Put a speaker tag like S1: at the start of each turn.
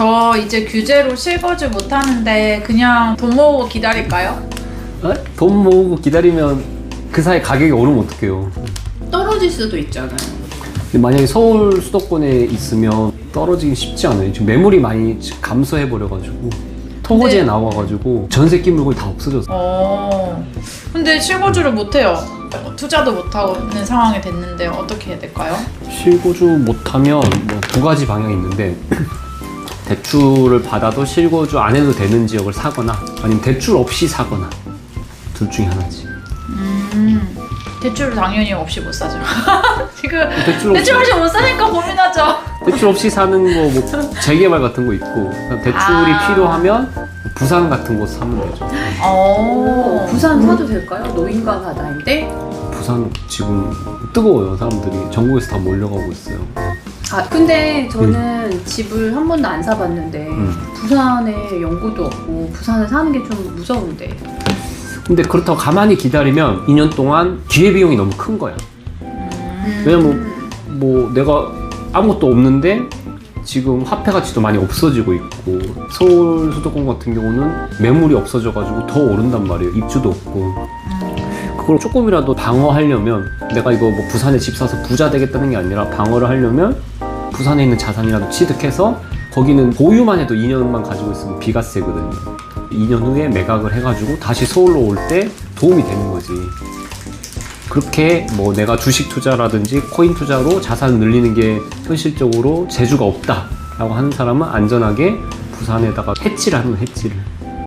S1: 저 이제 규제로 실거주 못 하는데 그냥 돈 모으고 기다릴까요?
S2: 어? 돈 모으고 기다리면 그 사이 가격이 오르면 어떡해요.
S3: 떨어질 수도 있잖아요.
S2: 근데 만약에 서울 수도권에 있으면 떨어지기 쉽지 않아요. 지금 매물이 많이 감소해 버려가지고 토거지에
S1: 네.
S2: 나와가지고 전세 끼 물건이 다 없어졌어.
S1: 어. 근데 실거주를 못 해요. 투자도 못 하는 상황이 됐는데 어떻게 해야 될까요?
S2: 실거주 못하면 뭐 두 가지 방향이 있는데 대출을 받아도 실거주 안 해도 되는 지역을 사거나 아니면 대출 없이 사거나 둘 중에 하나지.
S1: 음. 대출을 당연히 없이 못 사죠. 지금
S2: 대출 없이
S1: 대출 없이 못 사니까 고민하죠.
S2: 대출 없이 사는 거 뭐 재개발 같은 거 있고 대출이
S1: 아.
S2: 필요하면 부산 같은 곳 사면 되죠.
S1: 어.
S3: 부산 사도 될까요? 노인과 바다인데.
S2: 부산 지금 뜨거워요 사람들이 전국에서 다 몰려가고 있어요.
S3: 아 근데 저는 집을 한 번도 안 사봤는데
S2: 음.
S3: 부산에 연고도 없고 부산에 사는 게 좀 무서운데.
S2: 근데 그렇다고 가만히 기다리면 2년 동안 기회 비용이 너무 큰 거야. 왜냐면 뭐 내가 아무것도 없는데 지금 화폐 가치도 많이 없어지고 있고 서울 수도권 같은 경우는 매물이 없어져가지고 더 오른단 말이에요. 입주도 없고 그걸 조금이라도 방어하려면 내가 이거 뭐 부산에 집 사서 부자 되겠다는 게 아니라 방어를 하려면 부산에 있는 자산이라도 취득해서 거기는 보유만 해도 2년만 가지고 있으면 비과세거든요. 2년 후에 매각을 해가지고 다시 서울로 올 때 도움이 되는 거지. 그렇게 뭐 내가 주식 투자라든지 코인 투자로 자산을 늘리는 게 현실적으로 재주가 없다라고 하는 사람은 안전하게 부산에다가 해치를 하는 해치를